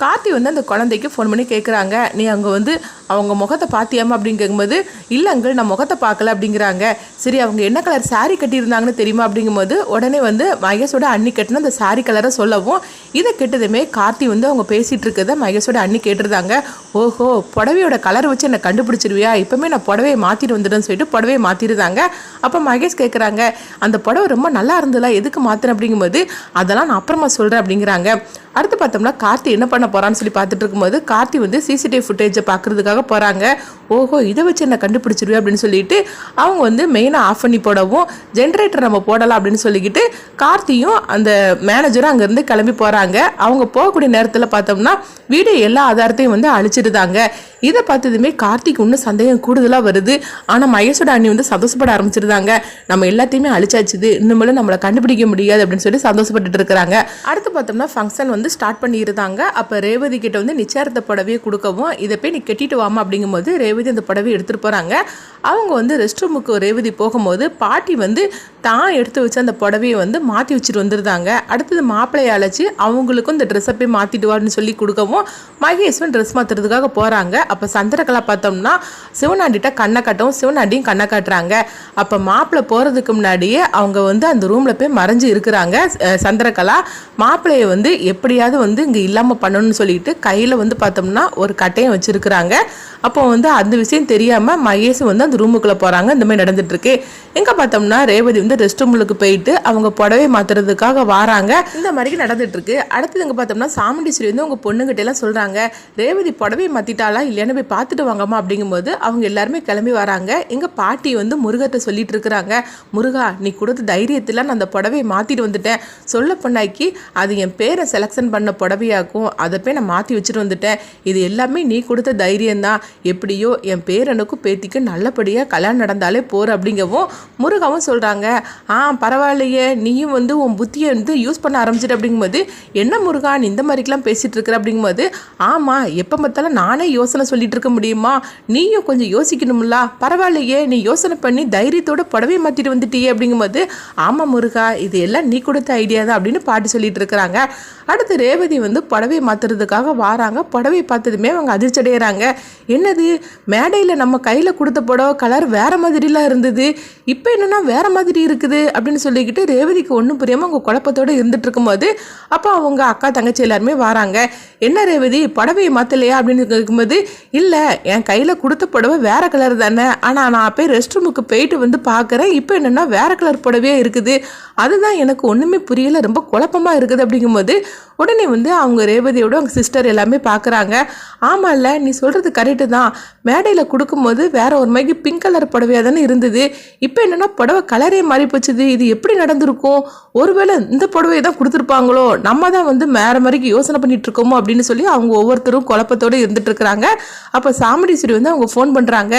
கார்த்தி வந்து அந்த குழந்தைக்கு ஃபோன் பண்ணி கேட்குறாங்க நீ அங்கே வந்து அவங்க முகத்தை பார்த்தியாமா அப்படின்னு கேட்கும்போது இல்லை அங்கிள் நான் முகத்தை பார்க்கல அப்படிங்கிறாங்க. சரி அவங்க என்ன கலர் சாரீ கட்டியிருந்தாங்கன்னு தெரியுமா அப்படிங்கும்போது உடனே வந்து மகேஷோட அண்ணி கட்டின அந்த சாரீ கலரை சொல்லவும் இதை கெட்டதுமே கார்த்தி வந்து அவங்க பேசிகிட்டு இருக்கதை மகேஷோட அண்ணி கேட்டிருந்தாங்க. ஓஹோ புடவையோட கலர் வச்சு என்னை கண்டுபிடிச்சிருவியா? இப்போமே நான் புடவையை மாற்றிட்டு வந்துடுன்னு சொல்லிட்டு புடவையை மாற்றிருந்தாங்க அப்போ மகேஷ் கேட்குறாங்க அந்த புடவை ரொம்ப நல்லா இருந்ததுல எதுக்கு மாற்றின அப்படிங்கும்போது அதெல்லாம் நான் அப்புறமா சொல்கிறேன் அப்படிங்கிறாங்க. அடுத்து பார்த்தோம்னா கார்த்தி என்ன பண்ண போகிறான்னு சொல்லி பார்த்துட்டு இருக்கும்போது கார்த்தி வந்து சிசிடிவி ஃபுட்டேஜை பார்க்குறதுக்காக போகிறாங்க ஓஹோ இதை வச்சு என்ன கண்டுபிடிச்சிருவே அப்படின்னு சொல்லிட்டு அவங்க வந்து மெயினாக ஆஃப் பண்ணி போடவும் ஜென்ரேட்டர் நம்ம போடலாம் அப்படின்னு சொல்லிக்கிட்டு கார்த்தியும் அந்த மேனேஜரும் அங்கேருந்து கிளம்பி போகிறாங்க அவங்க போகக்கூடிய நேரத்தில் பார்த்தோம்னா வீடியோ எல்லா ஆதாரத்தையும் வந்து அழிச்சிருந்தாங்க இதை பார்த்ததுமே கார்த்திக் இன்னும் சந்தேகம் கூடுதலாக வருது. ஆனால் மகேஷோட அண்ணி வந்து சந்தோஷப்பட ஆரம்பிச்சிருந்தாங்க நம்ம எல்லாத்தையுமே அழிச்சாச்சுது. இன்னுமேலும் நம்மளை கண்டுபிடிக்க முடியாது அப்படின்னு சொல்லி சந்தோஷப்பட்டுட்டு இருக்கிறாங்க. அடுத்து பார்த்தோம்னா ஃபங்க்ஷன் வந்து ஸ்டார்ட் பண்ணியிருந்தாங்க அப்போ ரேவதி கிட்ட வந்து நிச்சயார்த்த புடவையை கொடுக்கவும் இதை போய் நீ கட்டிட்டு வாமா அப்படிங்கும்போது ரேவதி அந்த புடவையை எடுத்துகிட்டு போகிறாங்க அவங்க வந்து ரெஸ்ட் ரூமுக்கு ரேவதி போகும்போது பாட்டி வந்து தான் எடுத்து வச்ச அந்த புடவையை வந்து மாற்றி வச்சுட்டு வந்துருந்தாங்க. அடுத்தது மாப்பிள்ளையை அழைச்சி அவங்களுக்கும் இந்த ட்ரெஸ்ஸை போய் மாற்றிட்டு வாருன்னு சொல்லி கொடுக்கவும் மகேஸ்வன் ட்ரெஸ் மாற்றுறதுக்காக போகிறாங்க அப்போ சந்திரகலா பார்த்தோம்னா சிவனாண்டிட்ட கண்ணை காட்டவும் சிவனாண்டியும் கண்ணை காட்டுறாங்க. அப்போ மாப்பிள்ளை போகிறதுக்கு முன்னாடியே அவங்க வந்து அந்த ரூமில் போய் மறைஞ்சு இருக்கிறாங்க சந்திரகலா. மாப்பிள்ளையை வந்து எப்படியாவது வந்து இங்கே இல்லாமல் பண்ணணும்னு சொல்லிட்டு கையில் வந்து பார்த்தோம்னா ஒரு கட்டையும் வச்சுருக்குறாங்க. அப்போ வந்து அந்த விஷயம் தெரியாமல் மகேஷ் வந்து அந்த ரூமுக்குள்ளே போகிறாங்க இந்த மாதிரி நடந்துட்டு இருக்கு எங்கே பார்த்தோம்னா ரேவதி வந்து ரெஸ்ட் ரூமுக்கு போயிட்டு அவங்க புடவை மாத்துறதுக்காக வராங்க. இந்த மாதிரி நடந்துட்டு இருக்கு அடுத்தது இங்கே பார்த்தோம்னா சாமுண்டீஸ்வரி வந்து உங்கள் பொண்ணுகிட்ட எல்லாம் சொல்கிறாங்க ரேவதி புடவை மாற்றிட்டாளா இல்லைன்னு போய் பார்த்துட்டு வாங்கம்மா. அப்படிங்கும்போது அவங்க எல்லாருமே கிளம்பி வராங்க. எங்கள் பாட்டி வந்து முருகத்தை சொல்லிட்டு இருக்கிறாங்க முருகா நீ கொடுத்த தைரியத்தில் நான் அந்த புடவையை மாற்றிட்டு வந்துட்டேன். சொல்ல பொண்ணாக்கி அது என் பேரை செலெக்ஷன் பண்ண புடவையாக்கும். அதை போய் நான் மாற்றி வச்சுட்டு வந்துட்டேன். இது எல்லாமே நீ கொடுத்த தைரியம்தான். எப்படியோ என் பேரனுக்கும் பேத்திக்கு நல்லபடியாக கல்யாணம் நடந்தாலே போகிற அப்படிங்கவும் முருகாவும் சொல்கிறாங்க ஆ பரவாயில்லையே நீயும் வந்து உன் புத்தியை வந்து யூஸ் பண்ண ஆரம்பிச்சிட்டு. அப்படிங்கும்போது என்ன முருகா நீ இந்த மாதிரிக்கெலாம் பேசிகிட்டு இருக்கிற? அப்படிங்கும்போது ஆமாம் எப்போ பார்த்தாலும் நானே யோசனை சொல்லிட்டு இருக்க முடியுமா? நீயும் கொஞ்சம் யோசிக்கணும்ல. பரவாயில்லையே நீ யோசனை பண்ணி தைரியத்தோட புடவை மாற்றிட்டு வந்துட்டியே. அப்படிங்கும்போது ஆமாம் முருகா இது எல்லாம் நீ கொடுத்த ஐடியா தான் அப்படின்னு பாட்டி சொல்லிட்டு இருக்கிறாங்க. அடுத்து ரேவதி வந்து புடவையை மாற்றுறதுக்காக வாராங்க. புடவையை பார்த்ததுமே அவங்க அதிர்ச்சி அடைகிறாங்க என்னது மேடையில் நம்ம கையில் கொடுத்த புடவை கலர் வேறு மாதிரிலாம் இருந்தது. இப்போ என்னன்னா வேறு மாதிரி இருக்குது அப்படின்னு சொல்லிக்கிட்டு ரேவதிக்கு ஒன்றும் புரியாமல் அவங்க குழப்பத்தோடு இருந்துட்டு இருக்கும்போது அப்போ அவங்க அக்கா தங்கச்சி எல்லாருமே வராங்க. என்ன ரேவதி புடவையை மாற்றலையா அப்படின்னு கேட்கும்போது இல்லை என் கையில் கொடுத்த புடவை வேற கலர் தானே. ஆனால் நான் போய் ரெஸ்ட் ரூமுக்கு போயிட்டு வந்து பார்க்குறேன் இப்போ என்னென்னா வேற கலர் புடவையே இருக்குது. அதுதான் எனக்கு ஒன்றுமே புரியலை. ரொம்ப குழப்பமாக இருக்குது. அப்படிங்கும்போது உடனே வந்து அவங்க ரேவதியோட அவங்க சிஸ்டர் எல்லாமே பார்க்குறாங்க ஆமாம்ல நீ சொல்கிறது கரெக்டு தான். மேடையில் கொடுக்கும்போது வேற ஒரு மாதிரி பிங்க் கலர் புடவையாக தானே இருந்தது. இப்போ என்னென்னா புடவை கலரே மாறி போச்சுது. இது எப்படி நடந்திருக்கும்? ஒருவேளை இந்த புடவையை தான் கொடுத்துருப்பாங்களோ? நம்ம தான் வந்து வேற மாதிரிக்கு யோசனை பண்ணிட்டு இருக்கோமோ அப்படின்னு சொல்லி அவங்க ஒவ்வொருத்தரும் குழப்பத்தோடு இருந்துட்டு இருக்கிறாங்க. அப்போ சாமுண்டீஸ்வரி வந்து அவங்க ஃபோன் பண்ணுறாங்க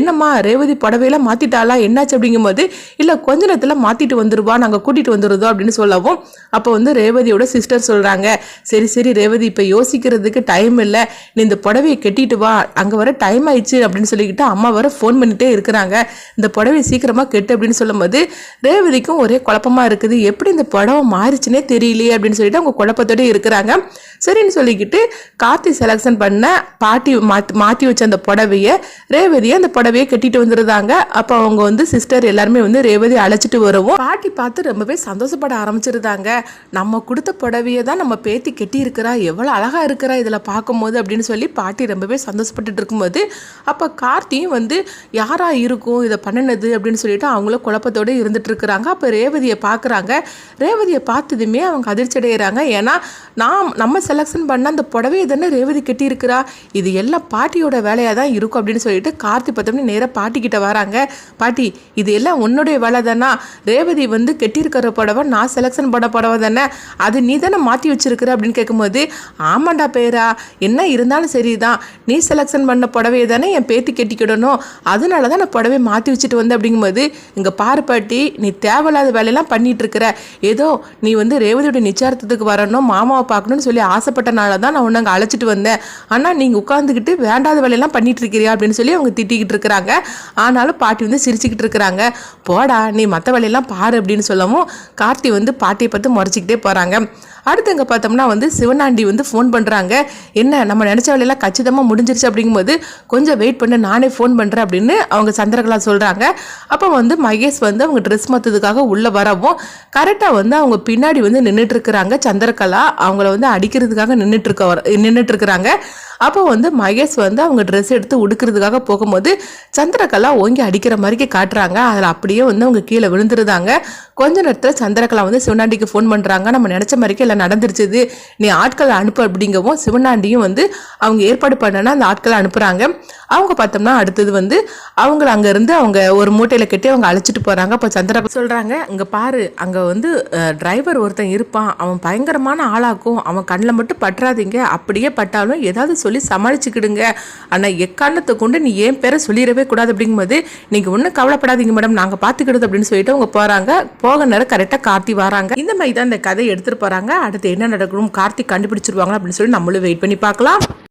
என்னம்மா ரேவதி புடவையெல்லாம் மாற்றிட்டாளா என்னாச்சு அப்படிங்கும்போது இல்லை கொஞ்ச நேரத்தில் மாற்றிட்டு வந்துருவா. நாங்கள் கூட்டிகிட்டு வந்துடுறதோ அப்படின்னு சொல்லவும் அப்போ வந்து ரேவதியோட சிஸ்டர் சொல்கிறாங்க சரி சரி ரேவதி இப்போ யோசிக்கிறதுக்கு டைம் இல்லை. நீ இந்த புடவையை கட்டிட்டு வா. அங்கே வர டைம் ஆயிடுச்சு அப்படின்னு சொல்லிக்கிட்டு அம்மா வர ஃபோன் பண்ணிகிட்டே இருக்கிறாங்க. இந்த புடவையை சீக்கிரமாக கெட்டு அப்படின்னு சொல்லும்போது ரேவதிக்கும் ஒரே குழப்பமா இருக்குது. எப்படி இந்த புடவை மாறிச்சுனே தெரியலையே அப்படின்னு சொல்லிட்டு அவங்க குழப்பத்தோடய இருக்கிறாங்க. சரின்னு சொல்லிக்கிட்டு கார்த்தி செலெக்ஷன் பண்ண பாட்டி மாற்றி மாற்றி வச்ச அந்த புடவைய ரேவதியை அந்த புடவையை கட்டிட்டு வந்துருந்தாங்க அப்போ அவங்க வந்து சிஸ்டர் எல்லாருமே வந்து ரேவதி அழைச்சிட்டு வரவும். பாட்டி பார்த்து ரொம்பவே சந்தோஷப்பட ஆரம்பிச்சிருந்தாங்க நம்ம கொடுத்த புடவையை தான் நம்ம பேத்தி கட்டி இருக்கிறா எவ்வளோ அழகாக இருக்கிறா இதில் பார்க்கும்போது அப்படின்னு சொல்லி பாட்டி ரொம்பவே சந்தோஷப்பட்டுட்டு இருக்கும்போது அப்போ கார்த்தியும் வந்து யாராக இருக்கும்? இதை பண்ணினது? அப்படின்னு சொல்லிட்டு அவங்களும் குழப்பத்தோடு இருந்துட்டு இருக்கிறாங்க. அப்போ ரேவதியை பார்க்குறாங்க. ரேவதியை பார்த்ததுமே அவங்க அதிர்ச்சி அடைகிறாங்க ஏன்னா நான் நம்ம செலெக்ஷன் பண்ண அந்த புடவையை தானே ரேவதி கட்டியிருக்கிறா. இது எல்லாம் பாட்டியோட வேலையாக தான் இருக்கும் அப்படின்னு சொல்லிட்டு கார்த்தி பார்த்தோம்னா நேராக பாட்டிக்கிட்ட வராங்க. பாட்டி இது எல்லாம் உன்னுடைய வேலை தானா? ரேவதி வந்து கட்டியிருக்கிற புடவை நான் செலெக்ஷன் பண்ண புடவை தானே? அது நீ தானே மாற்றி வச்சிருக்கிற அப்படின்னு கேட்கும்போது ஆமாண்டா பேரா என்ன இருந்தாலும் சரிதான். நீ செலெக்ஷன் பண்ண புடவையை தானே என் பேத்தி கட்டிக்கிடணும். அதனால தான் நான் புடவை மாற்றி வச்சுட்டு வந்தேன் அப்படிங்கும்போது இங்கே பாரு பாட்டி நீ தேவையில்லாத வேலையெல்லாம் பண்ணிகிட்ருக்கிற ஏதோ நீ வந்து ரேவதியோட நிச்சயார்த்தத்துக்கு வரணும் மாமாவை பார்க்கணும்னு சொல்லி ஆசைப்பட்டனால தான் நான் உன்னை அங்கே அழைச்சிட்டு வந்தேன். ஆனால் நீங்கள் உட்காந்துக்கிட்டு வேண்டாத வேலையெல்லாம் பண்ணிகிட்ருக்கிறியா அப்படின்னு சொல்லி அவங்க திட்டிக்கிட்டு இருக்கிறாங்க. ஆனாலும் பாட்டி வந்து சிரிச்சுக்கிட்டு இருக்கிறாங்க. போடா நீ மற்ற வேலையெல்லாம் பாரு அப்படின்னு சொல்லவும் கார்த்தி வந்து பாட்டியை பார்த்து முறைச்சிக்கிட்டே போகிறாங்க அடுத்து இங்கே பார்த்தோம்னா வந்து சிவனாண்டி வந்து ஃபோன் பண்ணுறாங்க என்ன நம்ம நினச்ச வேலையெல்லாம் கச்சிதமாக முடிஞ்சிருச்சு அப்படிங்கும்போது கொஞ்சம் வெயிட் பண்ணு நானே ஃபோன் பண்ணுறேன் அப்படின்னு அவங்க சந்திரகலா சொல்கிறாங்க அப்போ வந்து மகேஷ் வந்து அவங்க ட்ரெஸ் மாற்றதுக்காக உள்ளே வரவும் கரெக்டாக வந்து அவங்க பின்னாடி வந்து நின்றுட்டு இருக்கிறாங்க சந்திரகலா. அவங்கள வந்து அடிக்கிறதுக்காக நின்றுட்டு இருக்க நின்றுட்டு இருக்கிறாங்க. அப்போ வந்து மகேஷ் வந்து அவங்க ட்ரெஸ் எடுத்து உடுக்கிறதுக்காக போகும்போது சந்திரகலா ஓங்கி அடிக்கிற மாதிரிக்கு காட்டுறாங்க. அதில் அப்படியே வந்து அவங்க கீழே விழுந்துருந்தாங்க கொஞ்ச நேரத்தில் சந்திரகலா வந்து சிவனாண்டிக்கு ஃபோன் பண்ணுறாங்க நம்ம நினச்ச மாதிரிக்கு எல்லாம் நடந்துருச்சுது. நீ ஆட்களை அனுப்பு அப்படிங்கவும் சிவனாண்டியும் வந்து அவங்க ஏற்பாடு பண்ணனா அந்த ஆட்களை அனுப்புகிறாங்க அவங்க பார்த்தோம்னா அடுத்தது வந்து அவங்கள அங்கேருந்து அவங்க ஒரு மூட்டையில் கட்டி அவங்க அழைச்சிட்டு போகிறாங்க அப்போ சந்திரகலா சொல்கிறாங்க இங்கே பாரு அங்கே வந்து டிரைவர் ஒருத்தன் இருப்பான். அவன் பயங்கரமான ஆளாக்கும். அவன் கண்ணில் மட்டும் பற்றாதீங்க. அப்படியே பட்டாலும் ஏதாவது சொல்லி சமாளிச்சுக்கிடுங்க. ஆனால் எக்காரணத்தை கொண்டு நீ ஏன் பேரை சொல்லிடவே கூடாது அப்படிங்கும்போது நீங்கள் ஒன்றும் கவலைப்படாதீங்க மேடம். நாங்கள் பார்த்துக்கிடுது அப்படின்னு சொல்லிட்டு அவங்க போகிறாங்க போக நேரம் கரெக்டாக கார்த்தி வராங்க. இந்த மாதிரி தான் இந்த கதை எடுத்துகிட்டு போகிறாங்க அடுத்து என்ன நடக்கணும் கார்த்தி கண்டுபிடிச்சிருவாங்க அப்படின்னு சொல்லி நம்மளும் வெயிட் பண்ணி பார்க்கலாம்.